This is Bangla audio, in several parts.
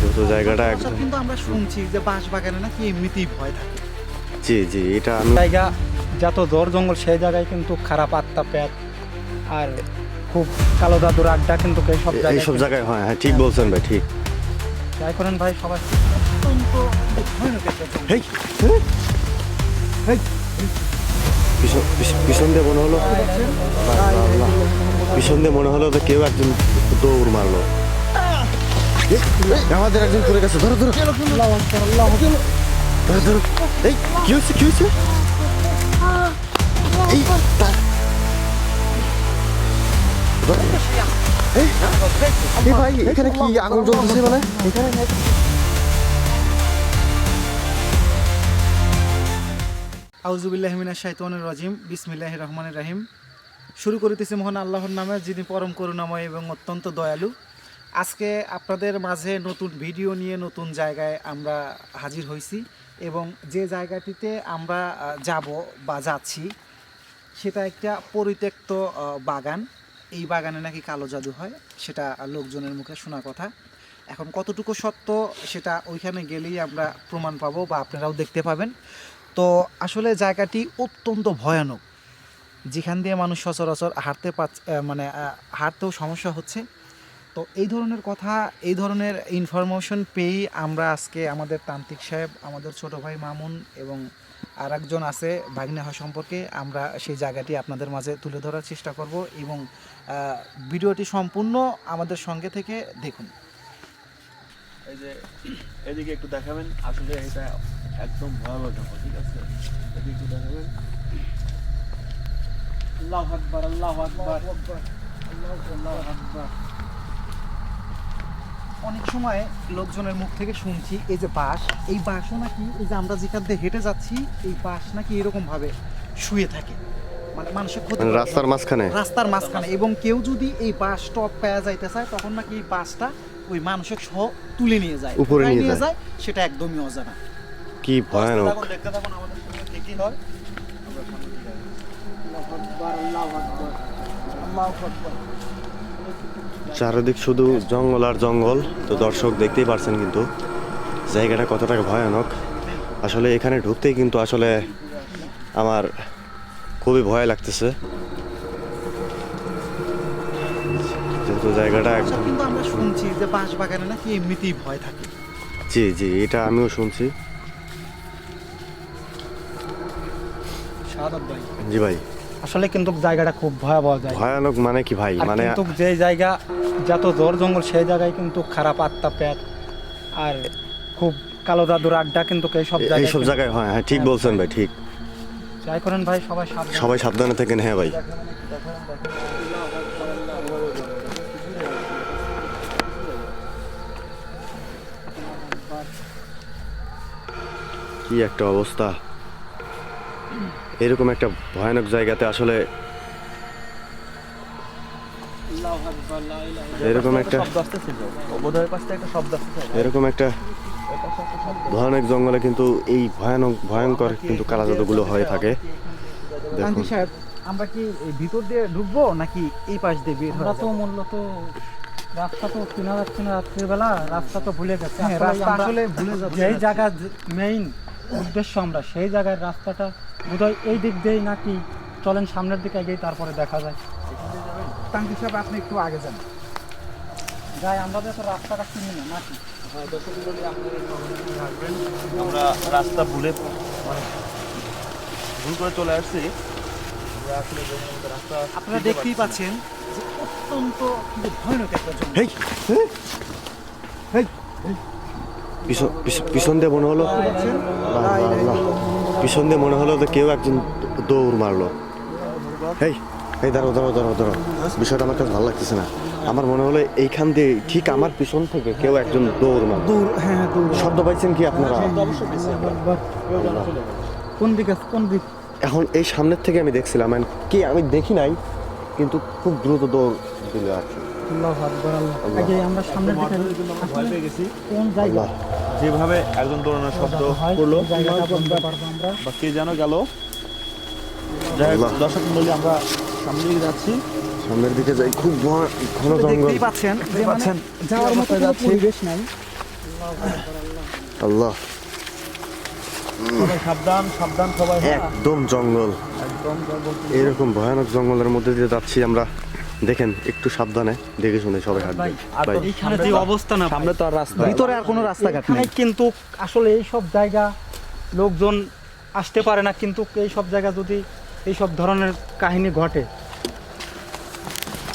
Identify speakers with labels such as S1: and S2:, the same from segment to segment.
S1: যেহেতু জায়গাটা একদম।
S2: কিন্তু আমরা শুনছি যে বাঁশ বাগানে নাকি এমনিতেই ভয় থাকে।
S1: জি জি এটা আমি
S3: জায়গা যত জোর জঙ্গল সেই জায়গায় কিন্তু খারাপ আত্মা প্যাত আর খুব কালো দাদুর আড্ডা কিন্তু এইসব জায়গায়
S1: এইসব জায়গায় হয় হ্যাঁ ঠিক বলছেন ভাই ঠিক।
S3: যাই করেন ভাই সবাই।
S1: হেই হেই পিছন দিয়ে মনে হলো আল্লাহ। পিছন দিয়ে মনে হলো যে কেউ একজন দৌড় মারলো। আমাদের একজন পড়ে গেছে, ধরো ধরো। ধরো ধরো। এই, কি কি এই ভাই, এখানে কি আগুন জ্বলতেছে মানে? এখানে
S2: আউজুবিল্লাহমিনা শাইতানুর রাজিম বিসমিল্লাহ রহমানুর রাহিম। শুরু করিতেছি মহান আল্লাহর নামে, যিনি পরম করুণাময় এবং অত্যন্ত দয়ালু। আজকে আপনাদের মাঝে নতুন ভিডিও নিয়ে নতুন জায়গায় আমরা হাজির হয়েছি এবং যে জায়গাটিতে আমরা যাব বা যাচ্ছি সেটা একটা পরিত্যক্ত বাগান। এই বাগানে নাকি কালো জাদু হয় সেটা লোকজনের মুখে শোনা কথা। এখন কতটুকু সত্য সেটা ওইখানে গেলেই আমরা প্রমাণ পাবো বা আপনারাও দেখতে পাবেন। তো আসলে জায়গাটি অত্যন্ত ভয়ানক। যেখান দিয়ে মানুষ সচরাচর হাঁটতে আহ, মানে হাঁটতেও সমস্যা হচ্ছে। তো এই ধরনের কথা, এই ধরনের ইনফরমেশন পেয়েই আমরা আজকে আমাদের তান্ত্রিক সাহেব, আমাদের ছোট ভাই মামুন এবং আর একজন আছে হয় সম্পর্কে আমরা সেই জায়গাটি আপনাদের মাঝে তুলে ধরার চেষ্টা করব এবং ভিডিওটি সম্পূর্ণ আমাদের সঙ্গে থেকে দেখুন।
S4: এই যে, এদিকে একটু দেখাবেন। আসলে এটা একদম ভয়াবহ জঙ্গল ঠিক আছে? এদিকে একটু দেখাবেন। আল্লাহু আকবার আল্লাহু আকবার। আল্লাহু আকবার।
S2: অনেক সময় লোকজনের মুখ থেকে শুনছি এই যে বাস এই বাসও নাকি এই যে আমরা যেখান দিয়ে হেঁটে যাচ্ছি এই বাস নাকি এরকম ভাবে শুয়ে থাকে। মানে মানুষের ক্ষতি
S1: রাস্তার মাঝখানে।
S2: রাস্তার মাঝখানে। এবং কেউ যদি এই বাস টপ পাওয়া যাইতে চায় তখন নাকি এই বাসটা ওই মানুষের সহ তুলে নিয়ে যায়।
S1: উপরে নিয়ে যায়।
S2: সেটা একদমই অজানা।
S1: কি ভয়ানক।
S4: দেখতে থাকুন আমাদের কি কি হয়। আমরা সামনে দিকে আগাই।
S1: চারিদিক শুধু জঙ্গল আর জঙ্গল। তো দর্শক দেখতেই পারছেন কিন্তু জায়গাটা কতটা ভয়ানক। আসলে এখানে ঢুকতেই কিন্তু আসলে আমার খুবই ভয় লাগতেছে। যেহেতু জায়গাটা
S2: কিন্তু আমরা শুনছি যে বাঁশ বাগানে নাকি এমনিতেই ভয় থাকে।
S1: জি জি এটা আমিও শুনছি। জি ভাই।
S3: আসলে কিন্তু জায়গাটা খুব ভয়াবহ জায়গা।
S1: ভয়ানক মানে কি ভাই? মানে
S3: কিন্তু যে জায়গা যত জোর জঙ্গল সেই জায়গায় কিন্তু খারাপ আত্মা প্যাত আর খুব কালো দাদুর আড্ডা কিন্তু এই সব জায়গায়
S1: এইসব
S3: কিন্তু-
S1: জায়গায় হয় হ্যাঁ ঠিক বলছেন ভাই ঠিক।
S3: যাই করেন ভাই সবাই সাবধান
S1: সবাই সাবধানে থাকেন হ্যাঁ ভাই। কি একটা অবস্থা। এরকম একটা ভয়ানক জায়গাতে আসলে এরকম একটা এরকম একটা ভয়ানক জঙ্গলে কিন্তু এই ভয়ানক ভয়ঙ্কর কিন্তু কালা জাদুগুলো হয়ে থাকে।
S2: সাহেব আমরা কি এই ভিতর দিয়ে ঢুকবো নাকি এই পাশ দিয়ে বের
S3: আমরা তো মূলত রাস্তা তো চেনা যাচ্ছে না রাত্রিবেলা রাস্তা তো ভুলে গেছে।
S2: হ্যাঁ,
S3: আসলে
S2: রাস্তা আসলে ভুলে যাচ্ছি
S3: যেই
S2: না।
S3: জায়গা মেইন উদ্দেশ্য আমরা সেই জায়গার রাস্তাটা বোধহয় এই দিক দিয়েই নাকি চলেন সামনের দিকে এগিয়ে তারপরে দেখা যায়।
S2: কান্তি সাহেব আপনি একটু আগে যান।
S3: যাই আমরা তো রাস্তাটা চিনি না নাকি?
S4: আমরা রাস্তা ভুলে মানে ভুল করে চলে আসছি।
S2: আপনারা দেখতেই পাচ্ছেন অত্যন্ত ভয়ানক একটা
S1: হেই। পিছন পিছ- পিছন দিয়ে মনে হলো। পিছন দিয়ে মনে হলো যে কেউ একজন দৌড় মারলো। হেই এই দাঁড়ো দাঁড়ো দাঁড়ো দাঁড়ো বিষয়টা আমার কাছে ভালো লাগতেছে না। আমার মনে হলো এইখান দিয়ে ঠিক আমার পিছন থেকে কেউ একজন দৌড় মার
S2: দূর হ্যাঁ হ্যাঁ
S1: শব্দ পাইছেন কি আপনারা?
S4: চলে গেছে।
S3: কোন দিকে কোন দিক?
S1: এখন এই সামনের থেকে আমি দেখছিলাম কি আমি দেখি নাই কিন্তু খুব দ্রুত দৌড় দিল আর কি।
S4: যেভাবে একজন দৌড়ানোর শব্দ করল বা কে যেন গেল। যাই দর্শক মন্ডলী আমরা সামনে দিকে যাচ্ছি।
S1: সামনের দিকে যাই খুব ঘন জঙ্গল।
S2: পাচ্ছেন মানে
S3: যাওয়ার মতো পরিবেশ নাই।
S1: আল্লাহ।
S4: সাবধান সাবধান সবাই হ্যাঁ।
S1: একদম জঙ্গল।
S4: একদম জঙ্গল।
S1: এরকম ভয়ানক জঙ্গলের মধ্যে দিয়ে যাচ্ছি আমরা। দেখেন একটু সাবধানে দেখে শুনে সবাই
S4: তো
S3: এইখানে যে অবস্থা না
S4: সামনে তো আর রাস্তা।
S2: ভিতরে আর কোনো রাস্তাঘাট নেই।
S3: কিন্তু আসলে এই সব জায়গা লোকজন আসতে পারে না কিন্তু এই সব জায়গা যদি এই সব ধরনের কাহিনী ঘটে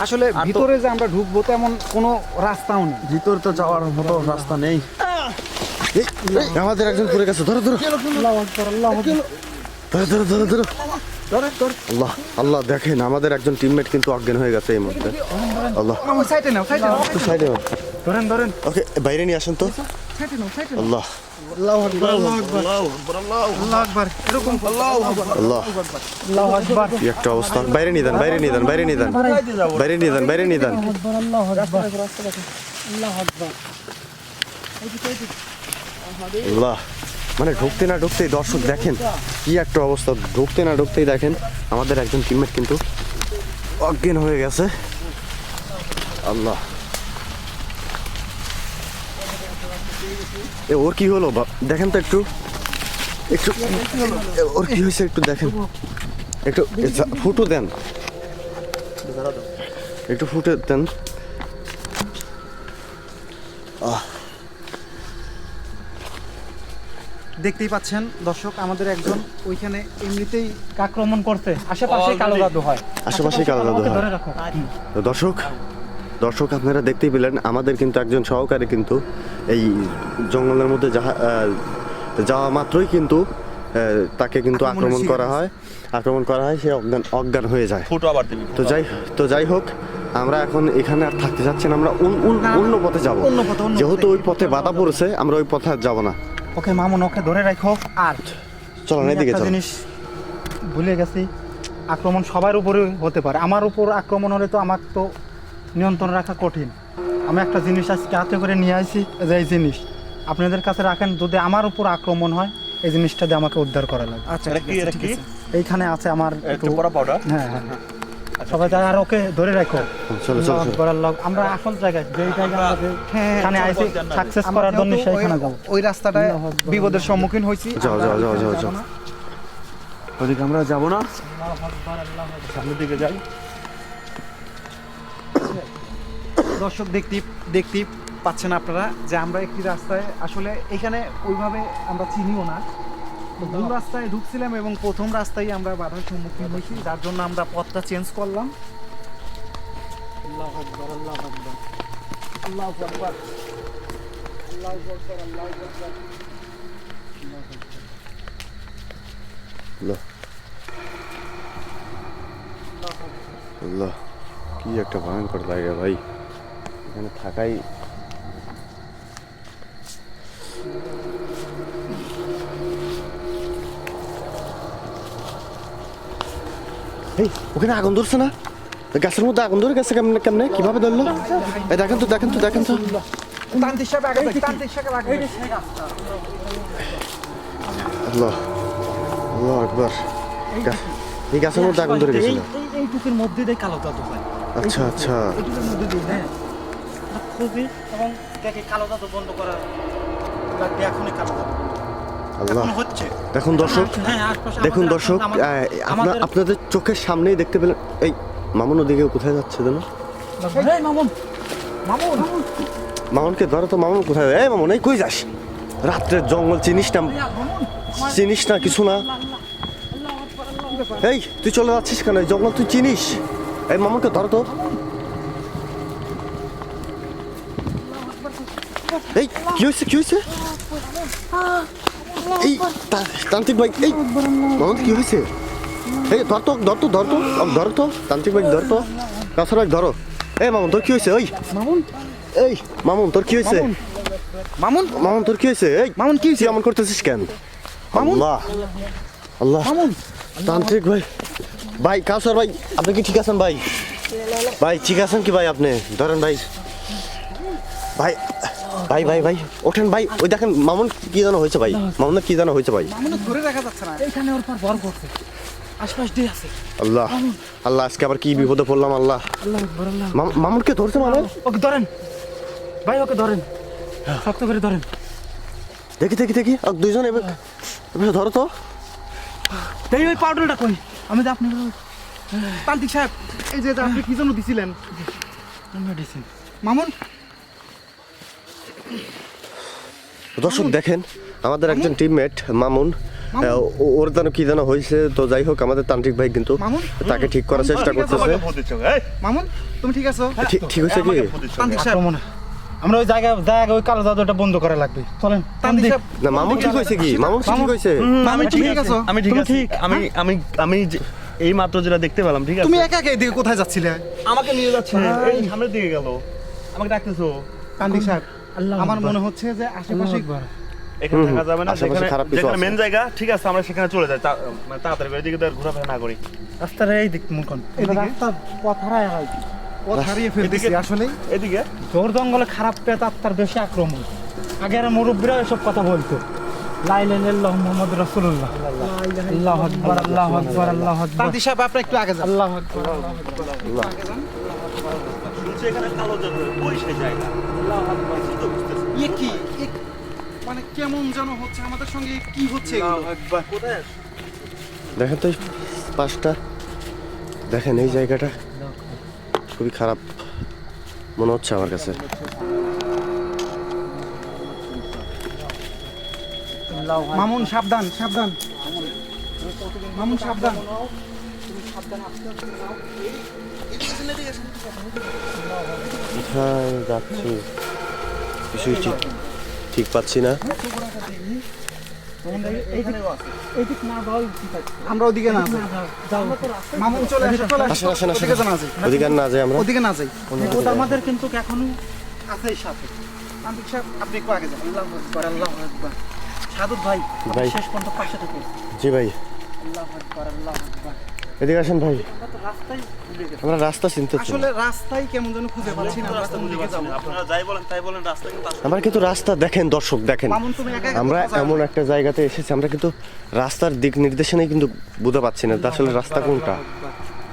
S2: আসলে ভিতরে যে আমরা ঢুকবো তেমন কোনো রাস্তাও নেই।
S4: ভিতর তো যাওয়ার মতো রাস্তা নেই।
S1: আমাদের একজন পড়ে গেছে ধরো ধরো।
S3: আল্লাহু আকবার, আল্লাহু আকবার।
S1: ধরো ধরো ধরো ধরো। আল্লাহ আল্লাহ দেখেন আমাদের একজন টিমমেট কিন্তু অজ্ঞান হয়ে গেছে এই মুহূর্তে। আল্লাহ।
S2: সাইডে নাও সাইডে
S3: ধরেন ধরেন।
S1: ওকে বাইরে নিয়ে আসেন তো।
S2: সাইডে নাও সাইডে
S1: আল্লাহ।
S3: আল্লাহু আকবার আল্লাহু আকবার। এরকম
S1: আল্লাহ
S3: আল্লাহু। আকবার।
S1: একটা অবস্থা। বাইরে নিয়ে দেন বাইরে নিয়ে দেন বাইরে নিয়ে দেন বাইরে নিয়ে দেন বাইরে নিয়ে দেন
S3: আল্লাহু আকবার আল্লাহু আকবার।
S1: আল্লাহ। মানে ঢুকতে না ঢুকতেই দর্শক দেখেন কি একটা অবস্থা। ঢুকতে না ঢুকতেই দেখেন, আমাদের একজন টিমমেট কিন্তু অজ্ঞান হয়ে গেছে। আল্লাহ। এ, ওর কি হলো? দেখেন তো একটু। একটু ওর কি হয়েছে একটু দেখেন। একটু ফুটো দেন। একটু ফুটে দেন।
S2: দেখতেই পাচ্ছেন দর্শক আমাদের একজন ওইখানে এমনিতেই
S3: আক্রমণ করতে আশেপাশে কালো জাদু হয়।
S1: আশেপাশেই কালো জাদু হয়।
S3: ধরে রাখো।
S1: তো দর্শক দর্শক আপনারা দেখতেই পেলেন আমাদের কিন্তু একজন সহকারী কিন্তু এই জঙ্গলের মধ্যে যাহা যাওয়া মাত্রই কিন্তু তাকে কিন্তু আক্রমণ করা হয়। আক্রমণ করা হয় সে অজ্ঞান অজ্ঞান হয়ে যায়।
S4: ফুটো আবার
S1: তো যাই তো যাই হোক আমরা এখন এখানে আর থাকতে যাচ্ছি না আমরা অন্য পথে যাব।
S2: অন্য পথে,
S1: যেহেতু ওই পথে বাধা পড়েছে আমরা ওই পথে আর যাব না।
S3: ওকে মামুন ওকে ধরে রাখো। আর
S1: চলো না এদিকে চলো।
S3: জিনিস ভুলে গেছি আক্রমণ সবার উপরে হতে পারে। আমার উপর আক্রমণ হলে তো আমার তো নিয়ন্ত্রণ রাখা কঠিন। আমি একটা জিনিস আজকে হাতে করে নিয়ে আসি যে এই জিনিস। আপনাদের কাছে রাখেন যদি আমার উপর আক্রমণ হয় এই জিনিসটা দিয়ে আমাকে উদ্ধার করা লাগে
S2: আচ্ছা।
S3: এইখানে আছে আমার
S4: পাউডার
S3: হ্যাঁ হ্যাঁ হ্যাঁ। সবাই যায় আর ওকে ধরে রাখো। আমরা আসল জায়গায় যেই জায়গায়
S2: হ্যাঁ,
S3: এখানে
S4: চলো,
S3: সাকসেস করার জন্য সেইখানে
S2: ওই- ওই রাস্তাটায় বিপদের সম্মুখীন হয়েছি
S1: যাও,
S2: আমরা
S1: যাও, যাও, যাও,
S2: যাব
S1: যাও।
S2: না।
S4: ওদিকে আমরা যাব না? সামনের দিকে যাই।
S2: দর্শক দেখতে দেখতে পাচ্ছেন আপনারা যে আমরা একটি রাস্তায় আসলে এখানে ওইভাবে আমরা চিনিও না। ভুল রাস্তায় ঢুকছিলাম এবং প্রথম রাস্তায় আমরা বাধার সম্মুখীন হয়েছি যার জন্য আমরা পথটা চেঞ্জ করলাম
S3: আল্লাহু আকবার, আল্লাহু আকবার। আল্লাহু আকবার। আল্লাহু আকবার, আল্লাহু আকবার।
S1: আল্লাহ আল্লাহ কি একটা ভয়ঙ্কর জায়গা ভাই এখানে থাকাই এই, ওখানে আগুন ধরছে না? গাছের মধ্যে আগুন ধরে গেছে কেমনে কেমনে? কীভাবে ধরলো? এই দেখেন তো দেখেন তো দেখেন তো। গাছের মধ্যে আগুন
S3: মধ্যে কালো
S1: আচ্ছা আচ্ছা।
S3: দেখে কালো জাদু বন্ধ লাগবে এখনই কালো জাদু
S1: আল্লাহ দেখুন দর্শক
S3: হ্যাঁ
S1: দেখুন দর্শক আপনাদের চোখের সামনেই দেখতে পেলেন এই মামুন ওদিকে কোথায় যাচ্ছে যেন মামুনকে ধরো তো মামুন কোথায় এই মামুন এই কই যাস রাত্রের জঙ্গল চিনিস না চিনিস না কিছু না এই তুই চলে যাচ্ছিস কেন এই জঙ্গল তুই চিনিস এই মামুনকে ধরো তো এই কি হয়েছে কি হয়েছে এই তান্ত্রিক ভাই এই মামুন কি হয়েছে? এই ধর তো ধর তো ধর তো ধর তো তান্ত্রিক ভাই ধর তো কাছার ভাই ধরো। এই মামুন তোর কি হয়েছে? ওই
S2: মামুন?
S1: এই মামুন তোর কি হয়েছে?
S2: মামুন?
S1: মামুন? তোর কি হয়েছে? এই
S2: মামুন কি হয়েছে?
S1: এমন করতেছিস কেন? আল্লাহ আল্লাহ।
S2: মামুন?
S1: তান্ত্রিক ভাই ভাই কাউসার ভাই আপনি কি ঠিক আছেন ভাই? ভাই ঠিক আছেন কি ভাই আপনি? ধরেন ভাই। ভাই ভাই ভাই ভাই ওঠেন ভাই ওই দেখেন মামুন কি জানো হয়েছে ভাই মামুনের কি জানো হয়েছে ভাই।
S2: মামুন ধরে রাখা যাচ্ছে না
S3: এইখানে ওর পর বর করছে আশপাশ দিয়ে আছে।
S1: আল্লাহ আল্লাহ আজকে আবার কি বিপদে পড়লাম আল্লাহ।
S3: আল্লাহ আকবার আল্লাহ
S1: মাম- মামুনকে ধরছে মানে
S3: ওকে ধরেন। ভাই ওকে ধরেন। শক্ত করে ধরেন।
S1: দেখি দেখি দেখি আর দুইজন এবার এবার ধরো তো।
S3: এই ওই পাউডারটা কই। আমি তো আপনার
S2: তান্ত্রিক সাহেব এই যে আপনি কি জন্য দিছিলেন?
S3: মেডিসিন
S2: মামুন
S1: দর্শক দেখেন আমাদের একজন টিমমেট মামুন ওর যেন কি যেন হয়েছে তো যাই হোক আমাদের তান্ত্রিক ভাই কিন্তু তাকে ঠিক করার চেষ্টা করতেছে।
S2: মামুন তুমি ঠিক আছো?
S1: ঠিক ঠিক হয়েছে কি?
S4: আমাকে
S2: তান্ত্রিক সাহেব
S3: আমরা ওই জায়গায় জায়গায় ওই কালো জাদুটা বন্ধ করা লাগবে। চলেন
S1: না মামুন ঠিক হয়েছে কি? মামুন ঠিক হয়েছে?
S2: তুমি ঠিক আছো।
S4: আমি ঠিক আছি। আমি আমি আমি এই মাত্র যেটা দেখতে পেলাম ঠিক আছে?
S2: তুমি একা একা এদিকে কোথায় যাচ্ছিলে?
S4: আমাকে নিয়ে যাচ্ছে। এই সামনের দিকে গেল। আমাকে ডাকতেছো?
S2: তান্ত্রিক সাহেব আমার মনে হচ্ছে যে আশেপাশে
S4: এখানে থাকা যাবে না যেখানে যেখানে মেন জায়গা ঠিক আছে আমরা সেখানে চলে যাই। মানে তাড়াতাড়ি এদিকে তো ঘোরাফেরা না করি।
S3: রাস্তার এই দিক মুখ
S2: এদিকে?
S3: রাস্তা পথ হারায় হারায়
S2: পথ হারিয়ে ফেলতেছি আসলে।
S4: এদিকে?
S3: জোর জঙ্গলে খারাপ পেয়ে আত্মার বেশি আক্রমণ। আগের মুরব্বীরা এসব কথা বলতো। মোহাম্মদ রাসূলুল্লাহ। আল্লাহু আকবার আল্লাহু আকবার আল্লাহু আকবার।
S2: সাহেব আপনি একটু আগে যান।
S3: আল্লাহু আকবার। আল্লাহু আকবার।
S4: শুনছি এখানে কালো জাদু ওই সেই জায়গা তো বুঝতেছি। না।
S2: কি? মানে কেমন যেন হচ্ছে আমাদের সঙ্গে কি হচ্ছে
S4: কোথায়
S1: দেখেন তো এই পাশটা। দেখেন এই জায়গাটা। খুবই খারাপ মনে হচ্ছে আমার কাছে।
S2: মামুন সাবধান সাবধান। মামুন সাবধান।
S1: কোথায় যাচ্ছি? কিছুই ঠিক ঠিক পাচ্ছি না।
S3: এই দিক না যাওয়াই ঠিক আছে
S2: আমরা ওদিকে না। মামুন চলে আসো। চলে আসো
S1: আসেন আসেন আসেন।
S2: ওদিকে না যাই।
S1: ওদিকে না যাই আমরা।
S2: ওদিকে না যাই।
S3: ওটা আমাদের কিন্তু এখনও আছে সাথে।
S2: তান্ত্রিক আপনি একটু আগে যান।
S3: আল্লাহু আকবার আল্লাহু আকবার। সাদুত ভাই
S1: ভাই।
S3: শেষ পর্যন্ত পাশে থেকে
S1: জি ভাই।
S3: আল্লাহু আকবার আল্লাহু আকবার।
S1: এদিকে আসেন ভাই।
S3: আমরা
S1: রাস্তা চিনতে
S2: আসলে রাস্তায় কেমন যেন খুঁজে পাচ্ছি না
S4: রাস্তা
S2: দিকে
S4: পাচ্ছি না। আপনারা যাই বলেন তাই বলেন রাস্তা কিন্তু
S1: আমরা কিন্তু রাস্তা দেখেন দর্শক দেখেন। আমরা এমন একটা জায়গাতে এসেছি আমরা কিন্তু রাস্তার দিক নির্দেশনাই কিন্তু বুঝতে পারছি না আসলে রাস্তা কোনটা।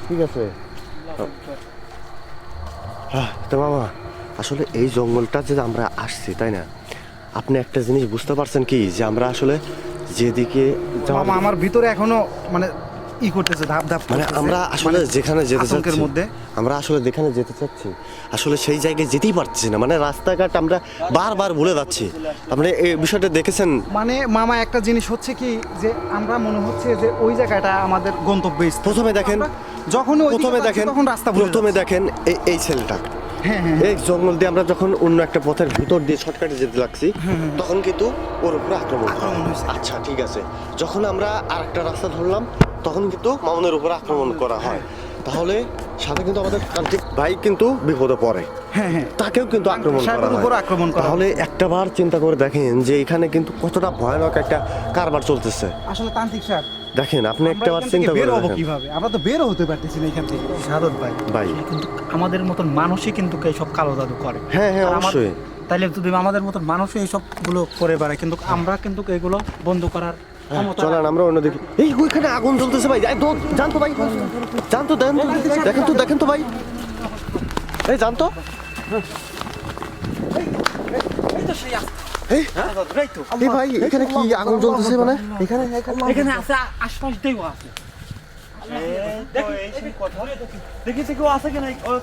S1: ঠিক আছে? হ্যাঁ, তো মামা আসলে এই জঙ্গলটা যে আমরা আসছি তাই না? আপনি একটা জিনিস বুঝতে পারছেন কি যে আমরা আসলে যেদিকে
S2: আমার ভিতরে এখনও মানে ই করতেছে ধাপ ধাপ
S1: মানে আমরা আসলে যেখানে যেতে চাচ্ছি
S2: মধ্যে।
S1: আমরা আসলে যেখানে যেতে চাচ্ছি আসলে সেই জায়গায় যেতেই পারছি না। মানে রাস্তাঘাট আমরা বারবার ভুলে যাচ্ছি। আপনি এই বিষয়টা দেখেছেন?
S2: মানে মামা একটা জিনিস হচ্ছে কি যে আমরা মনে হচ্ছে যে ওই জায়গাটা আমাদের গন্তব্য
S1: প্রথমে দেখেন
S2: যখন
S1: প্রথমে দেখেন
S2: তখন রাস্তা
S1: প্রথমে দেখেন এই এই ছেলেটা। এই জঙ্গল দিয়ে আমরা যখন অন্য একটা পথের ভিতর দিয়ে শর্টকাটে যেতে লাগছি তখন কিন্তু ওর উপরে আক্রমণ করা
S2: আক্রমণ হয়েছে।
S1: আচ্ছা ঠিক আছে। যখন আমরা আর একটা রাস্তা ধরলাম তখন কিন্তু মামুনের উপরে আক্রমণ করা হয়। তাহলে সাথে কিন্তু আমাদের তান্ত্রিক ভাই কিন্তু বিপদে পড়ে।
S2: হ্যাঁ হ্যাঁ।
S1: তাকেও কিন্তু আক্রমণ করা
S2: উপর আক্রমণ করা
S1: তাহলে একটা বার চিন্তা করে দেখেন যে এখানে কিন্তু কতটা ভয়ানক একটা কারবার চলতেছে।
S2: আসলে তান্ত্রিক সাহেব
S1: দেখেন আপনি একটা বার চিন্তা
S2: বের হব
S1: দেখেন।
S2: কীভাবে? আমরা তো বের হতে পারতেছি না এখান থেকে। সাদত ভাই
S1: ভাই।
S3: কিন্তু আমাদের মতন মানুষই কিন্তু এইসব কালো জাদু করে।
S1: হ্যাঁ হ্যাঁ অবশ্যই।
S3: তাইলে যদি আমাদের মতন মানুষই এইসবগুলো করে বেড়ায় কিন্তু আমরা কিন্তু এগুলো বন্ধ করার ক্ষমতা
S1: চলেন আমরা অন্যদিকে এই ওইখানে আগুন জ্বলতেছে ভাই। এই যান তো ভাই। যান তো দেন দেখেন তো দেখেন তো ভাই। এই যান তো। এই এই ভাই এখানে কি আগুন জ্বলতেছে মানে? এখানে
S3: এখানে আছে আশপাশ আছে।
S4: কেউ কিনা ও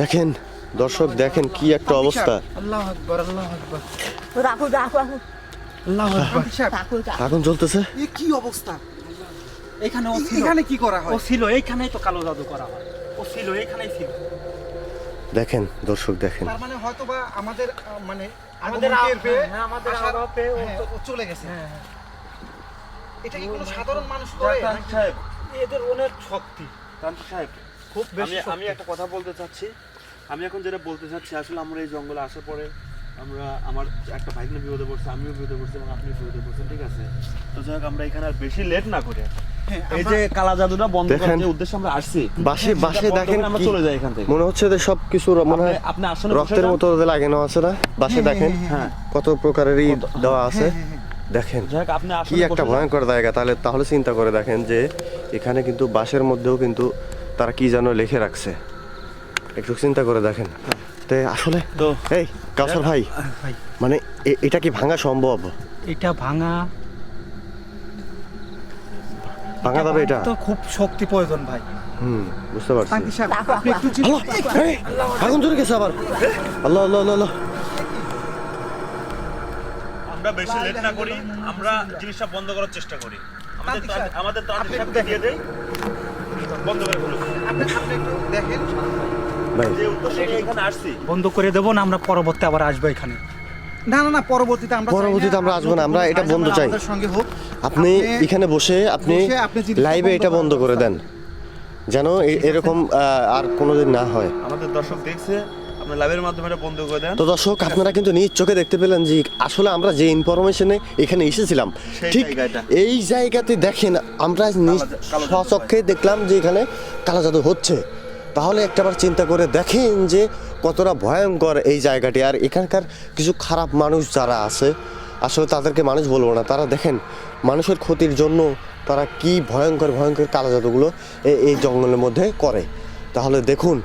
S1: দেখেন দর্শক দেখেন কি একটা অবস্থা। আগুন জ্বলতেছে?
S2: এ কি অবস্থা?
S3: এখানে ও
S2: এখানে কি করা
S3: ও
S2: হয়
S3: ছিল এইখানেই তো কালো জাদু করা হয়। ও ছিল এইখানেই ছিল।
S1: দেখেন দর্শক দেখেন।
S2: তার মানে হয়তো বা আমাদের মানে
S3: আমাদের হ্যাঁ, আমাদের
S2: হ্যাঁ, চলে গেছে।
S3: হ্যাঁ।
S2: এটা কি কোনো সাধারণ মানুষ করে?
S4: সাহেব।
S3: এদের অনেক শক্তি।
S4: তান্ত্রিক সাহেব
S3: খুব বেশি
S4: আমি একটা কথা বলতে চাচ্ছি। আমি এখন যেটা বলতে চাচ্ছি আসলে আমরা এই জঙ্গলে আসার পরে আমরা আমার একটা ভাইগনা বিপদে পড়ছে আমিও বিপদে পড়ছি এবং আপনি বিপদে পড়ছেন ঠিক আছে? তো যাই হোক আমরা এখানে আর বেশি লেট না করে।
S2: হ্যাঁ,
S4: এই যে কালা জাদুটা বন্ধ করার যে উদ্দেশ্যে আমরা আসছি
S1: বাসে বাসে দেখেন
S4: আমরা চলে যাই এখান থেকে।
S1: মনে হচ্ছে যে সব কিছু মনে হয়
S4: আপনি-
S1: রক্তের মতো লাগানো আছে না? বাসে দেখেন
S4: হ্যাঁ
S1: কত প্রকারেরই দেওয়া আছে।
S2: হ্যাঁ, হ্যাঁ, হ্যাঁ।
S1: দেখেন
S4: যাই হোক, আপনি
S1: কি একটা ভয়ঙ্কর জায়গা। তাহলে তাহলে চিন্তা করে দেখেন যে এখানে কিন্তু বাসের মধ্যেও কিন্তু তারা কি যেন লিখে রাখছে। একটু চিন্তা করে দেখেন। তে আসলে
S4: তো
S1: এই কাউসার ভাই মানে এটা কি ভাঙা সম্ভব?
S3: এটা ভাঙা।
S1: ভাঙা যাবে এটা?
S3: তো খুব শক্তি প্রয়োজন ভাই।
S1: হুম বুঝতে পারছি।
S2: আপনি একটু চিন্তা-
S1: আল্লাহ এই, আগুন ধরে গেছে আবার। আল্লাহ আল্লাহ আল্লাহ,
S4: আমরা বেশি লেট না করি আমরা জিনিসটা বন্ধ করার চেষ্টা করি। আমাদের আমাদের তো দিয়ে দেই। বন্ধ করে
S2: আপনি আপনি একটু দেখেন।
S1: ভাই।
S3: বন্ধ করে দেবো না আমরা পরবর্তী আবার আসব এখানে।
S2: না না না পরবর্তীতে আমরা
S1: পরবর্তীতে আমরা আসব না, আমরা এটা বন্ধ চাই।
S2: সঙ্গে হোক।
S1: আপনি এখানে বসে আপনি
S2: আপনি
S1: লাইভে এটা বন্ধ করে দেন। যেন এরকম আর কোনোদিন না হয়।
S4: আমাদের দর্শক দেখছে আপনি লাইভের মাধ্যমে বন্ধ করে দেন।
S1: তো দর্শক আপনারা কিন্তু নিজ চোখে দেখতে পেলেন যে আসলে আমরা যে ইনফরমেশনে এখানে এসেছিলাম ঠিক। এই জায়গাতে দেখেন আমরা নিজ স্বচক্ষে দেখলাম যে এখানে কালো জাদু হচ্ছে। তাহলে একটাবার চিন্তা করে দেখেন যে কতটা ভয়ঙ্কর এই জায়গাটি। আর এখানকার কিছু খারাপ মানুষ যারা আছে আসলে তাদেরকে মানুষ বলব না তারা দেখেন মানুষের ক্ষতির জন্য তারা কি ভয়ঙ্কর ভয়ঙ্কর কালো জাদুগুলো এ- এই জঙ্গলের মধ্যে করে। তাহলে দেখুন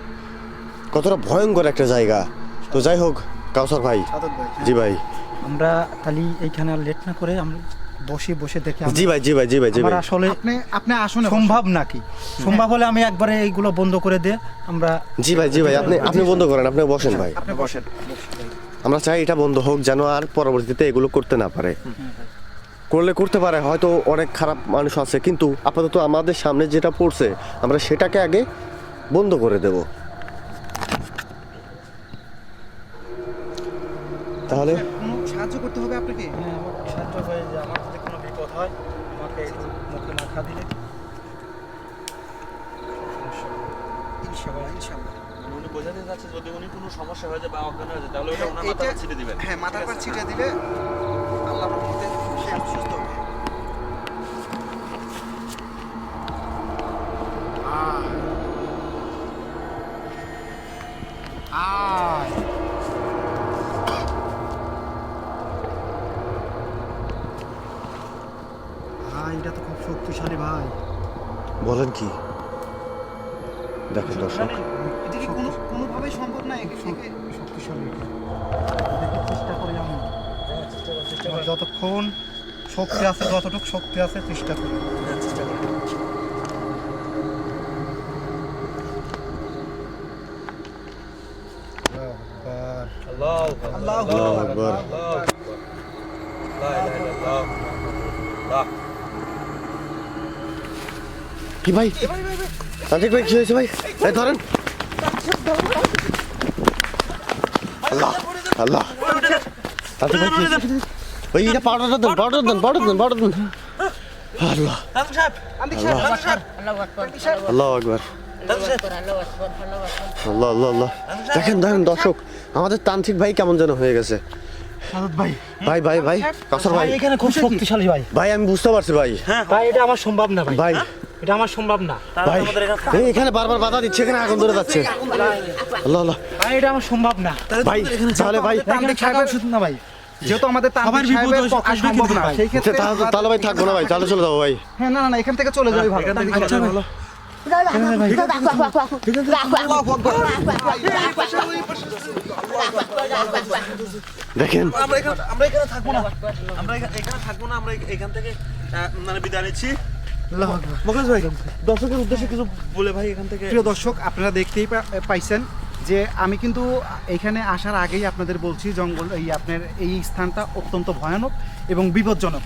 S1: কতটা ভয়ঙ্কর একটা জায়গা। তো যাই হোক কাউসার ভাই।
S2: ভাই।
S1: জি ভাই।
S3: আমরা তাহলে এইখানে আর লেট না করে আমরা বসে বসে দেখে
S1: জি ভাই জি ভাই জি ভাই জি ভাই।
S3: আসলে
S2: আপনি আপনি আসুন
S3: সম্ভব নাকি? সম্ভব হলে আমি একবারে এইগুলো বন্ধ করে দিয়ে আমরা
S1: জি ভাই জি ভাই আপনি আপনি বন্ধ করেন আপনি বসেন ভাই।
S2: আপনি বসেন।
S1: আমরা চাই এটা বন্ধ হোক যেন আর পরবর্তীতে এগুলো করতে না পারে। করলে করতে পারে হয়তো অনেক খারাপ মানুষ আছে কিন্তু আপাতত আমাদের সামনে যেটা পড়ছে আমরা সেটাকে আগে বন্ধ করে দেব। তাহলে
S2: কোনো সাহায্য করতে হবে আপনাকে?
S3: হ্যাঁ, আমার সাহায্য হয়ে যে আমার যদি কোনো বিপদ হয় আমাকে একটু মুখে মাথা দিলে।
S4: উনি বোঝাতে যদি উনি কোনো সমস্যা হয়ে যায় বা অজ্ঞান হয়ে যায় তাহলে ওটা ওনার ছিটে দিবেন।
S2: হ্যাঁ মাথার পর ছিটে দিবে আল্লাহ রহমতে সে সুস্থ হবে
S3: আয় ভাই এটা তো খুব শক্তিশালী ভাই
S1: বলেন কি দেখেন দর্শক।
S2: এটা কি কোনো কোনোভাবেই সম্ভব না একে একে?
S3: শক্তিশালী। চেষ্টা করি আমি যতক্ষণ শক্তি আছে যতটুকু শক্তি আছে চেষ্টা করি। আল্লাহু আকবার।
S4: আল্লাহু
S1: আকবার। কি ভাই। তান্ত্রিক ভাই কি হয়েছে ভাই? এই ধরেন। আল্লাহ আল্লাহ। তান্ত্রিক ভাই কি ওই এটা পাউডারটা দেন পাউডার দেন পাউডার দেন পাউডার দেন। আল্লাহ।
S5: আল্লাহু।
S1: আল্লাহ আকবার।
S5: আল্লাহু আকবার আল্লাহু আকবার আল্লাহু। আকবার
S1: আল্লাহ আল্লাহ আল্লাহ দেখেন দেখেন দর্শক আমাদের তান্ত্রিক ভাই কেমন যেন হয়ে গেছে।
S3: ভাই।
S1: ভাই ভাই ভাই। কাসর ভাই।
S3: ভাই এখানে খুব শক্তিশালী ভাই।
S1: ভাই আমি বুঝতে পারছি ভাই।
S3: ভাই এটা আমার সম্ভব না ভাই।
S1: ভাই
S3: এটা আমার সম্ভব না।
S1: ভাই এই এখানে বারবার বাধা দিচ্ছে এখানে আগুন ধরে যাচ্ছে। আল্লাহ আল্লাহ।
S3: ভাই এটা আমার সম্ভব না।
S1: ভাই তাহলে ভাই
S2: তান্ত্রিক সাহেবের শুধু না ভাই। যেহেতু আমাদের সাহেবের পক্ষে সম্ভব না সেই ক্ষেত্রে
S1: আচ্ছা, তাহলে তাহলে ভাই থাকব না ভাই তাহলে চলে যাব ভাই।
S2: হ্যাঁ না না না এখান থেকে চলে ভালো
S3: আচ্ছা
S1: দেখেন।
S4: আমরা এখানে আমরা এখানে থাকব না। আমরা এখানে এখানে থাকব না আমরা এখান থেকে মানে বিদায় নিচ্ছি। ভাই দর্শকের উদ্দেশ্যে কিছু বলে ভাই এখান থেকে।
S2: প্রিয় দর্শক আপনারা দেখতেই পাইছেন যে আমি কিন্তু এখানে আসার আগেই আপনাদের বলছি জঙ্গল এই আপনার এই স্থানটা অত্যন্ত ভয়ানক এবং বিপজ্জনক।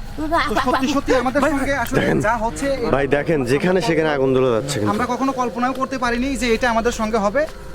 S2: তো সত্যি সত্যি আমাদের সঙ্গে আসলে
S1: দেখেন।
S2: যা হচ্ছে
S1: ভাই দেখেন যেখানে সেখানে আগুন ধরে যাচ্ছে
S2: আমরা কখনো কল্পনাও করতে পারিনি যে এটা আমাদের সঙ্গে হবে।